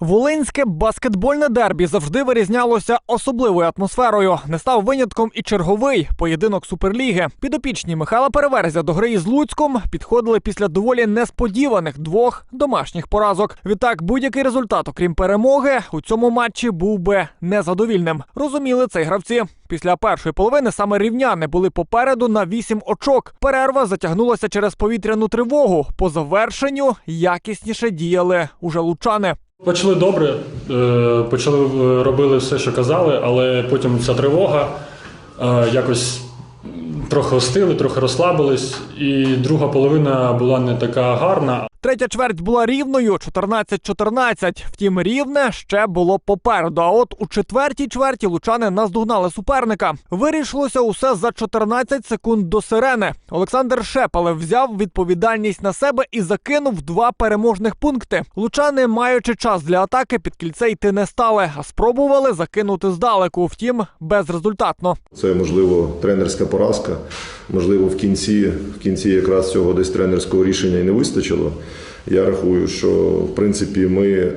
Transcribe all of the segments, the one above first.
Волинське баскетбольне дербі завжди вирізнялося особливою атмосферою. Не став винятком і черговий поєдинок суперліги. Підопічні Михайла Переверзя до гри із Луцьком підходили після доволі несподіваних двох домашніх поразок. Відтак, будь-який результат, окрім перемоги, у цьому матчі був би незадовільним. Розуміли це гравці. Після першої половини саме рівняни були попереду на вісім очок. Перерва затягнулася через повітряну тривогу. По завершенню якісніше діяли уже лучани. Почали добре, е, почали е, робили все, що казали, але потім ця тривога е, якось трохи остили, трохи розслабились, і друга половина була не така гарна. Третя чверть була рівною 14-14. Втім, рівне ще було попереду. А от у четвертій чверті лучани наздогнали суперника. Вирішилося усе за 14 секунд до сирени. Олександр Шепалев взяв відповідальність на себе і закинув два переможних пункти. Лучани, маючи час для атаки, під кільце йти не стали, а спробували закинути здалеку. Втім, безрезультатно. Це можливо тренерська поразка. Можливо, в кінці, в кінці якраз цього десь тренерського рішення і не вистачило. Я рахую, що в принципі ми е,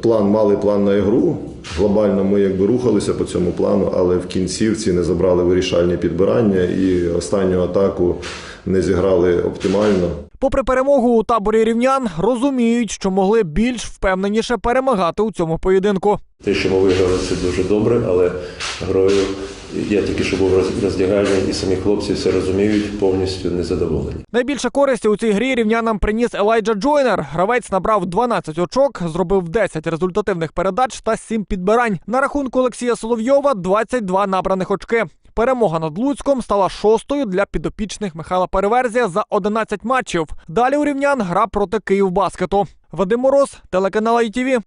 план мали план на ігру. Глобально ми якби рухалися по цьому плану, але в кінцівці не забрали вирішальні підбирання і останню атаку не зіграли оптимально. Попри перемогу у таборі рівнян, розуміють, що могли більш впевненіше перемагати у цьому поєдинку. Те, що ми виграли, це дуже добре, але грою я тільки що був роз- роздягальний, і самі хлопці все розуміють, повністю незадоволені. Найбільше користі у цій грі рівнянам приніс Елайджа Джойнер. Гравець набрав 12 очок, зробив 10 результативних передач та 7 підбирань. На рахунку Олексія Соловйова 22 набраних очки. Перемога над Луцьком стала шостою для підопічних Михайла Переверзія за 11 матчів. Далі у рівнян гра проти Київбаскету. Вадим Мороз, телеканал ITV.